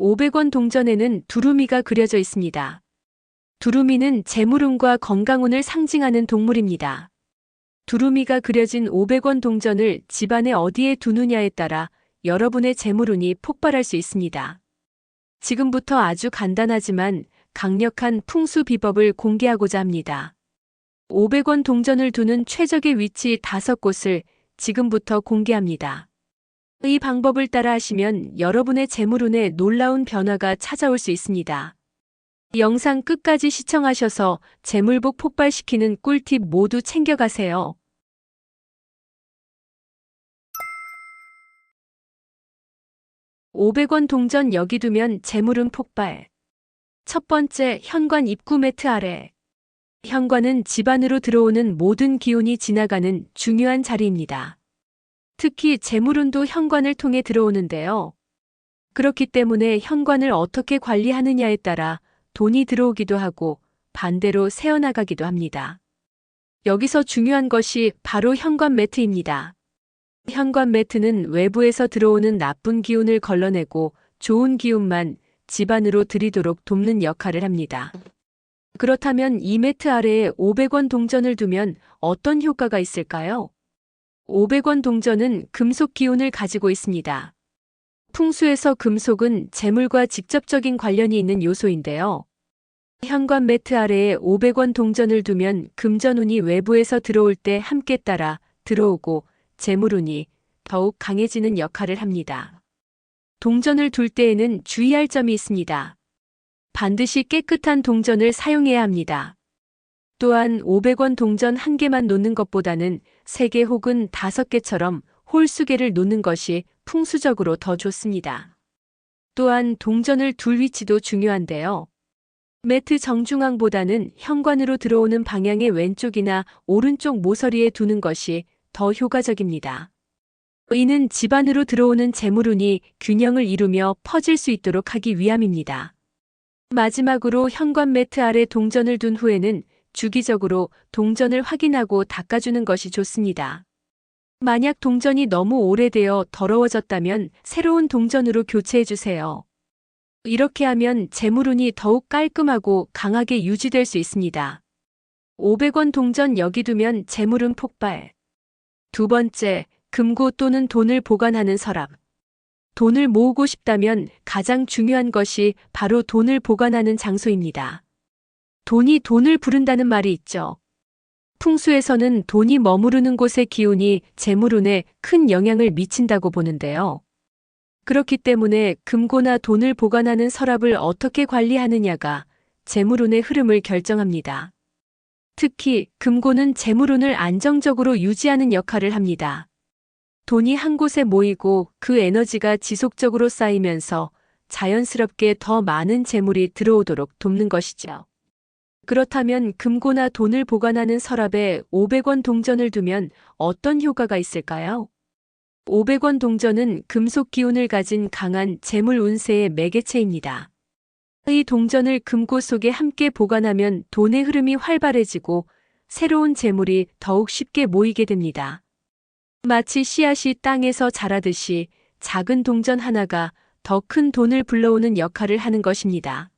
500원 동전에는 두루미가 그려져 있습니다. 두루미는 재물운과 건강운을 상징하는 동물입니다. 두루미가 그려진 500원 동전을 집안에 어디에 두느냐에 따라 여러분의 재물운이 폭발할 수 있습니다. 지금부터 아주 간단하지만 강력한 풍수 비법을 공개하고자 합니다. 500원 동전을 두는 최적의 위치 5곳을 지금부터 공개합니다. 이 방법을 따라 하시면 여러분의 재물운에 놀라운 변화가 찾아올 수 있습니다. 영상 끝까지 시청하셔서 재물복 폭발시키는 꿀팁 모두 챙겨가세요. (500원) 동전 여기 두면 재물운 폭발. 첫 번째, 현관 입구 매트 아래. 현관은 집 안으로 들어오는 모든 기운이 지나가는 중요한 자리입니다. 특히 재물운도 현관을 통해 들어오는데요. 그렇기 때문에 현관을 어떻게 관리하느냐에 따라 돈이 들어오기도 하고 반대로 새어나가기도 합니다. 여기서 중요한 것이 바로 현관 매트입니다. 현관 매트는 외부에서 들어오는 나쁜 기운을 걸러내고 좋은 기운만 집 안으로 들이도록 돕는 역할을 합니다. 그렇다면 이 매트 아래에 500원 동전을 두면 어떤 효과가 있을까요? 500원 동전은 금속 기운을 가지고 있습니다. 풍수에서 금속은 재물과 직접적인 관련이 있는 요소인데요. 현관 매트 아래에 500원 동전을 두면 금전운이 외부에서 들어올 때 함께 따라 들어오고 재물운이 더욱 강해지는 역할을 합니다. 동전을 둘 때에는 주의할 점이 있습니다. 반드시 깨끗한 동전을 사용해야 합니다. 또한 500원 동전 한 개만 놓는 것보다는 3개 혹은 5개처럼 홀수개를 놓는 것이 풍수적으로 더 좋습니다. 또한 동전을 둘 위치도 중요한데요. 매트 정중앙보다는 현관으로 들어오는 방향의 왼쪽이나 오른쪽 모서리에 두는 것이 더 효과적입니다. 이는 집 안으로 들어오는 재물운이 균형을 이루며 퍼질 수 있도록 하기 위함입니다. 마지막으로 현관 매트 아래 동전을 둔 후에는 주기적으로 동전을 확인하고 닦아주는 것이 좋습니다. 만약 동전이 너무 오래되어 더러워졌다면 새로운 동전으로 교체해주세요. 이렇게 하면 재물운이 더욱 깔끔하고 강하게 유지될 수 있습니다. 500원 동전 여기 두면 재물운 폭발. 두 번째, 금고 또는 돈을 보관하는 서랍. 돈을 모으고 싶다면 가장 중요한 것이 바로 돈을 보관하는 장소입니다. 돈이 돈을 부른다는 말이 있죠. 풍수에서는 돈이 머무르는 곳의 기운이 재물운에 큰 영향을 미친다고 보는데요. 그렇기 때문에 금고나 돈을 보관하는 서랍을 어떻게 관리하느냐가 재물운의 흐름을 결정합니다. 특히 금고는 재물운을 안정적으로 유지하는 역할을 합니다. 돈이 한 곳에 모이고 그 에너지가 지속적으로 쌓이면서 자연스럽게 더 많은 재물이 들어오도록 돕는 것이죠. 그렇다면 금고나 돈을 보관하는 서랍에 500원 동전을 두면 어떤 효과가 있을까요? 500원 동전은 금속 기운을 가진 강한 재물 운세의 매개체입니다. 이 동전을 금고 속에 함께 보관하면 돈의 흐름이 활발해지고 새로운 재물이 더욱 쉽게 모이게 됩니다. 마치 씨앗이 땅에서 자라듯이 작은 동전 하나가 더 큰 돈을 불러오는 역할을 하는 것입니다.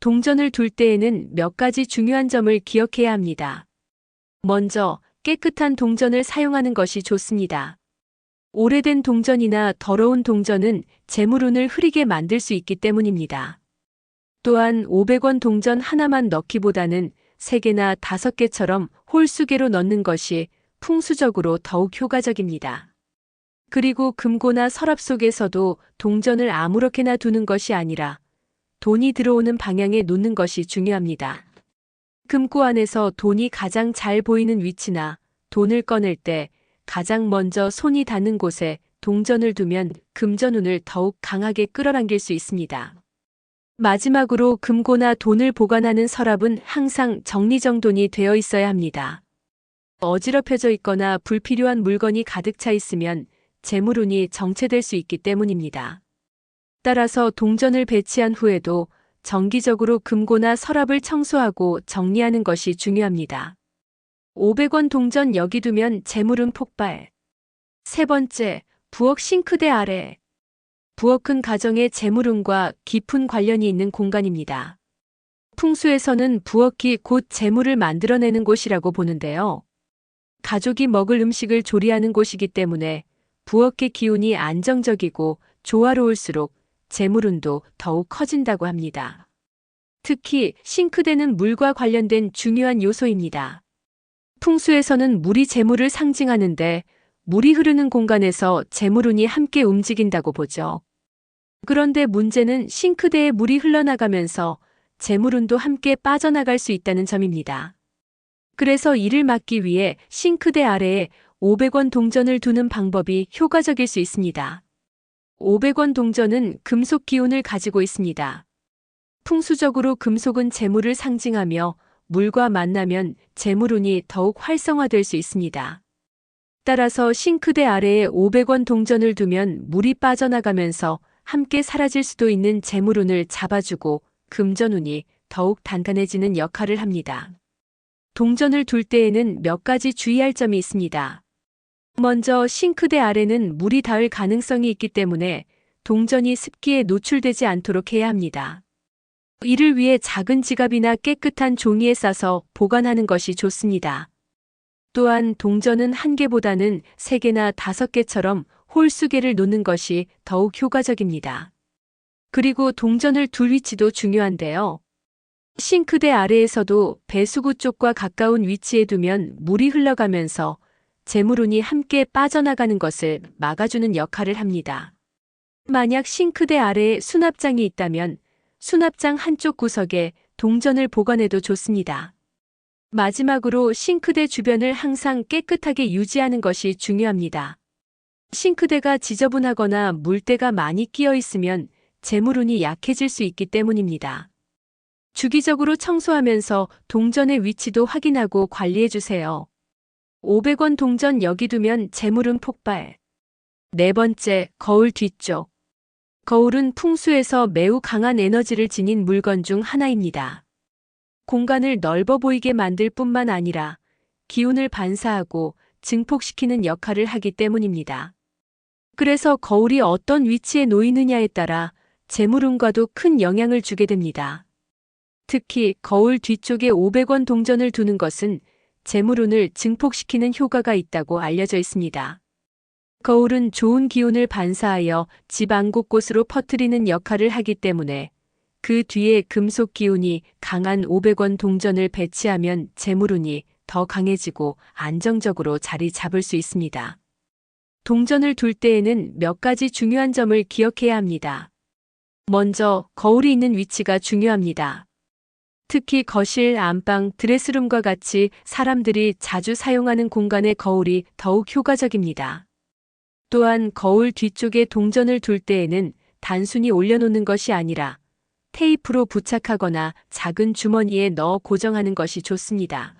동전을 둘 때에는 몇 가지 중요한 점을 기억해야 합니다. 먼저 깨끗한 동전을 사용하는 것이 좋습니다. 오래된 동전이나 더러운 동전은 재물운을 흐리게 만들 수 있기 때문입니다. 또한 500원 동전 하나만 넣기보다는 3개나 5개처럼 홀수개로 넣는 것이 풍수적으로 더욱 효과적입니다. 그리고 금고나 서랍 속에서도 동전을 아무렇게나 두는 것이 아니라 돈이 들어오는 방향에 놓는 것이 중요합니다. 금고 안에서 돈이 가장 잘 보이는 위치나 돈을 꺼낼 때 가장 먼저 손이 닿는 곳에 동전을 두면 금전운을 더욱 강하게 끌어당길 수 있습니다. 마지막으로 금고나 돈을 보관하는 서랍은 항상 정리정돈이 되어 있어야 합니다. 어지럽혀져 있거나 불필요한 물건이 가득 차 있으면 재물운이 정체될 수 있기 때문입니다. 따라서 동전을 배치한 후에도 정기적으로 금고나 서랍을 청소하고 정리하는 것이 중요합니다. 500원 동전 여기 두면 재물운 폭발. 세 번째, 부엌 싱크대 아래. 부엌은 가정의 재물운과 깊은 관련이 있는 공간입니다. 풍수에서는 부엌이 곧 재물을 만들어내는 곳이라고 보는데요. 가족이 먹을 음식을 조리하는 곳이기 때문에 부엌의 기운이 안정적이고 조화로울수록 재물운도 더욱 커진다고 합니다. 특히 싱크대는 물과 관련된 중요한 요소입니다. 풍수에서는 물이 재물을 상징하는데 물이 흐르는 공간에서 재물운이 함께 움직인다고 보죠. 그런데 문제는 싱크대에 물이 흘러나가면서 재물운도 함께 빠져나갈 수 있다는 점입니다. 그래서 이를 막기 위해 싱크대 아래에 500원 동전을 두는 방법이 효과적일 수 있습니다. 500원 동전은 금속 기운을 가지고 있습니다. 풍수적으로 금속은 재물을 상징하며 물과 만나면 재물운이 더욱 활성화될 수 있습니다. 따라서 싱크대 아래에 500원 동전을 두면 물이 빠져나가면서 함께 사라질 수도 있는 재물운을 잡아주고 금전운이 더욱 단단해지는 역할을 합니다. 동전을 둘 때에는 몇 가지 주의할 점이 있습니다. 먼저 싱크대 아래는 물이 닿을 가능성이 있기 때문에 동전이 습기에 노출되지 않도록 해야 합니다. 이를 위해 작은 지갑이나 깨끗한 종이에 싸서 보관하는 것이 좋습니다. 또한 동전은 한 개보다는 세 개나 다섯 개처럼 홀수개를 놓는 것이 더욱 효과적입니다. 그리고 동전을 둘 위치도 중요한데요. 싱크대 아래에서도 배수구 쪽과 가까운 위치에 두면 물이 흘러가면서 재물운이 함께 빠져나가는 것을 막아주는 역할을 합니다. 만약 싱크대 아래에 수납장이 있다면 수납장 한쪽 구석에 동전을 보관해도 좋습니다. 마지막으로 싱크대 주변을 항상 깨끗하게 유지하는 것이 중요합니다. 싱크대가 지저분하거나 물때가 많이 끼어 있으면 재물운이 약해질 수 있기 때문입니다. 주기적으로 청소하면서 동전의 위치도 확인하고 관리해 주세요. 500원 동전 여기 두면 재물운 폭발. 네 번째, 거울 뒤쪽. 거울은 풍수에서 매우 강한 에너지를 지닌 물건 중 하나입니다. 공간을 넓어 보이게 만들 뿐만 아니라 기운을 반사하고 증폭시키는 역할을 하기 때문입니다. 그래서 거울이 어떤 위치에 놓이느냐에 따라 재물운과도 큰 영향을 주게 됩니다. 특히 거울 뒤쪽에 500원 동전을 두는 것은 재물운을 증폭시키는 효과가 있다고 알려져 있습니다. 거울은 좋은 기운을 반사하여 집안 곳곳으로 퍼뜨리는 역할을 하기 때문에 그 뒤에 금속 기운이 강한 500원 동전을 배치하면 재물운이 더 강해지고 안정적으로 자리 잡을 수 있습니다. 동전을 둘 때에는 몇 가지 중요한 점을 기억해야 합니다. 먼저 거울이 있는 위치가 중요합니다. 특히 거실, 안방, 드레스룸과 같이 사람들이 자주 사용하는 공간의 거울이 더욱 효과적입니다. 또한 거울 뒤쪽에 동전을 둘 때에는 단순히 올려놓는 것이 아니라 테이프로 부착하거나 작은 주머니에 넣어 고정하는 것이 좋습니다.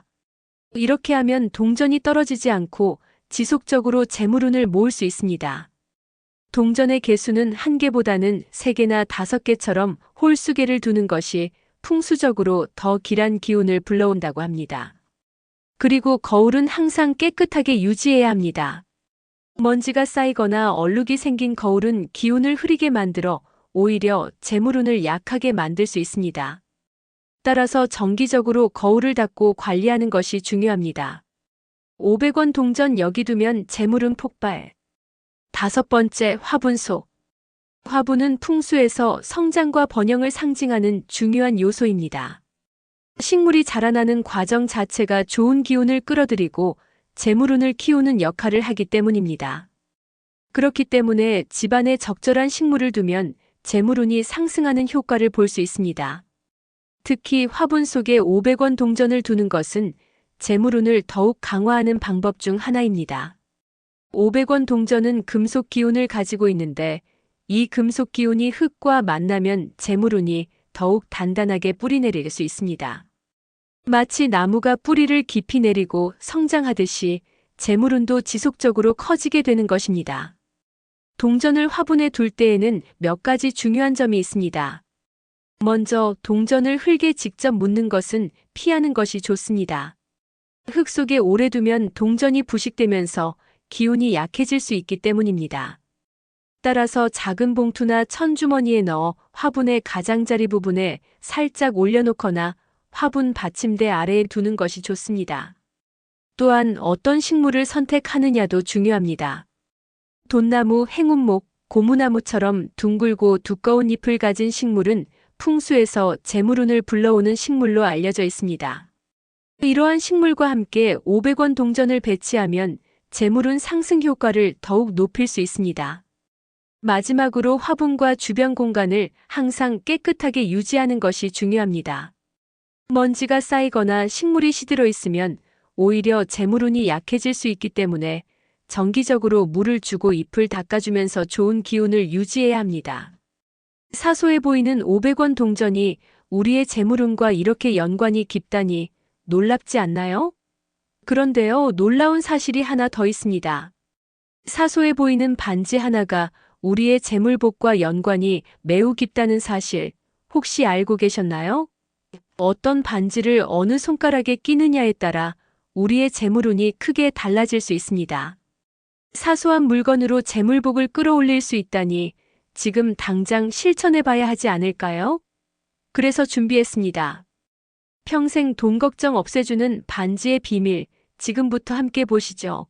이렇게 하면 동전이 떨어지지 않고 지속적으로 재물운을 모을 수 있습니다. 동전의 개수는 한 개보다는 세 개나 다섯 개처럼 홀수개를 두는 것이 풍수적으로 더 길한 기운을 불러온다고 합니다. 그리고 거울은 항상 깨끗하게 유지해야 합니다. 먼지가 쌓이거나 얼룩이 생긴 거울은 기운을 흐리게 만들어 오히려 재물운을 약하게 만들 수 있습니다. 따라서 정기적으로 거울을 닦고 관리하는 것이 중요합니다. 500원 동전 여기 두면 재물운 폭발. 다섯 번째 화분소. 화분은 풍수에서 성장과 번영을 상징하는 중요한 요소입니다. 식물이 자라나는 과정 자체가 좋은 기운을 끌어들이고 재물운을 키우는 역할을 하기 때문입니다. 그렇기 때문에 집안에 적절한 식물을 두면 재물운이 상승하는 효과를 볼 수 있습니다. 특히 화분 속에 500원 동전을 두는 것은 재물운을 더욱 강화하는 방법 중 하나입니다. 500원 동전은 금속 기운을 가지고 있는데 이 금속 기운이 흙과 만나면 재물운이 더욱 단단하게 뿌리내릴 수 있습니다. 마치 나무가 뿌리를 깊이 내리고 성장하듯이 재물운도 지속적으로 커지게 되는 것입니다. 동전을 화분에 둘 때에는 몇 가지 중요한 점이 있습니다. 먼저 동전을 흙에 직접 묻는 것은 피하는 것이 좋습니다. 흙 속에 오래 두면 동전이 부식되면서 기운이 약해질 수 있기 때문입니다. 따라서 작은 봉투나 천주머니에 넣어 화분의 가장자리 부분에 살짝 올려놓거나 화분 받침대 아래에 두는 것이 좋습니다. 또한 어떤 식물을 선택하느냐도 중요합니다. 돈나무, 행운목, 고무나무처럼 둥글고 두꺼운 잎을 가진 식물은 풍수에서 재물운을 불러오는 식물로 알려져 있습니다. 이러한 식물과 함께 500원 동전을 배치하면 재물운 상승 효과를 더욱 높일 수 있습니다. 마지막으로 화분과 주변 공간을 항상 깨끗하게 유지하는 것이 중요합니다. 먼지가 쌓이거나 식물이 시들어 있으면 오히려 재물운이 약해질 수 있기 때문에 정기적으로 물을 주고 잎을 닦아주면서 좋은 기운을 유지해야 합니다. 사소해 보이는 500원 동전이 우리의 재물운과 이렇게 연관이 깊다니 놀랍지 않나요? 그런데요, 놀라운 사실이 하나 더 있습니다. 사소해 보이는 반지 하나가 우리의 재물복과 연관이 매우 깊다는 사실 혹시 알고 계셨나요? 어떤 반지를 어느 손가락에 끼느냐에 따라 우리의 재물운이 크게 달라질 수 있습니다. 사소한 물건으로 재물복을 끌어올릴 수 있다니 지금 당장 실천해 봐야 하지 않을까요? 그래서 준비했습니다. 평생 돈 걱정 없애주는 반지의 비밀, 지금부터 함께 보시죠.